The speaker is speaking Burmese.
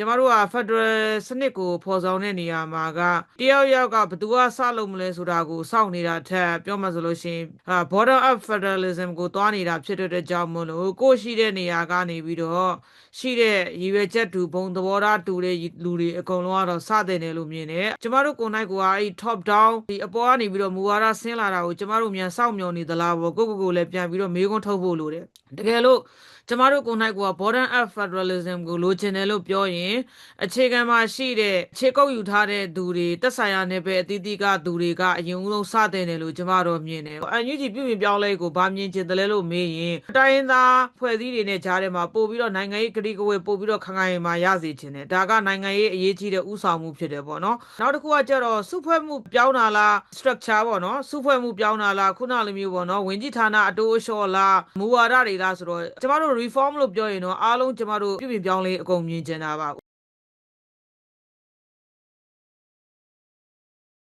ကျမတို့က Federal စနစ်ကိုဖော်ဆောင်တဲ့နေရာမှာကတယောက်ယောက်ကဘယ်သူကစလုပ်မလဲဆိုတာကိုစောင့်နေတာထက်ပြောမှဆိုလို့ရှိရင်အာ border up federalism ကိုတွားနေတာဖြစ်တဲ့အတွက်ကြောင့်မလို့ကိုယ့်ရှိတဲ့နေရာကနေပြီးတော့ရှိတဲ့ရည်ရွယ်ချက်တူဘုံသဘောထားတူတဲ့လူတွေအကုန်လုံးကတော့စတဲ့တယ်လို့မြင်တယ်ကျမတို့ကိုယ်နိုင်ကအဲ့ top down ဒီအပေါ်ကနေပြီးတော့မူဝါဒဆင်းလာတာကိုကျမတို့မြန်စောင့်မျှော်နေသလားပေါ့ကိုယ့်ကိုယ်ကိုယ်လည်းပြန်ပြီးတော့မေးခွန်းထုတ်ဖို့လိုတယ်တကယ်လို့ကျမတို့ကိုယ်၌က border up federalism ကိုလိုချင်တယ်လို့ပြောရင်အခြေခံမှာရှိတဲ့ခြေကုပ်ယူထားတဲ့သူတွေတက်ဆိုင်ရာနယ်ပယ်အသီးသီးကသူတွေကအရင်ဦးဆုံးစတဲ့တယ်လို့ကျမတို့မြင်တယ်။အန်ယူဂျီပြုပြင်ပြောင်းလဲကိုဗာမြင်ချင်တယ်လဲလို့မေးရင်တိုင်းရင်းသားဖွဲ့စည်းတွေနဲ့ကြားထဲမှာပို့ပြီးတော့နိုင်ငံရေးကတိကဝေပို့ပြီးတော့ခိုင်ခိုင်မာရစေချင်တယ်။ဒါကနိုင်ငံရေးအရေးကြီးတဲ့ဥဆောင်မှုဖြစ်တယ်ပေါ့နော်။နောက်တစ်ခုကကျတော့စုဖွဲ့မှုပြောင်းတာလား structure ပေါ့နော်စုဖွဲ့မှုပြောင်းတာလားခုနလိုမျိုးပေါ့နော်ဝင်ကြီးဌာနအတိုးအလျှော့လားမူဝါဒတွေလားဆိုတော့ကျမတို့ reform လို့ပြောရင်တော့အားလုံးကျမတို့ပြုပြင်ပြောင်းလဲအကုန်မြင်ချင်တာပါ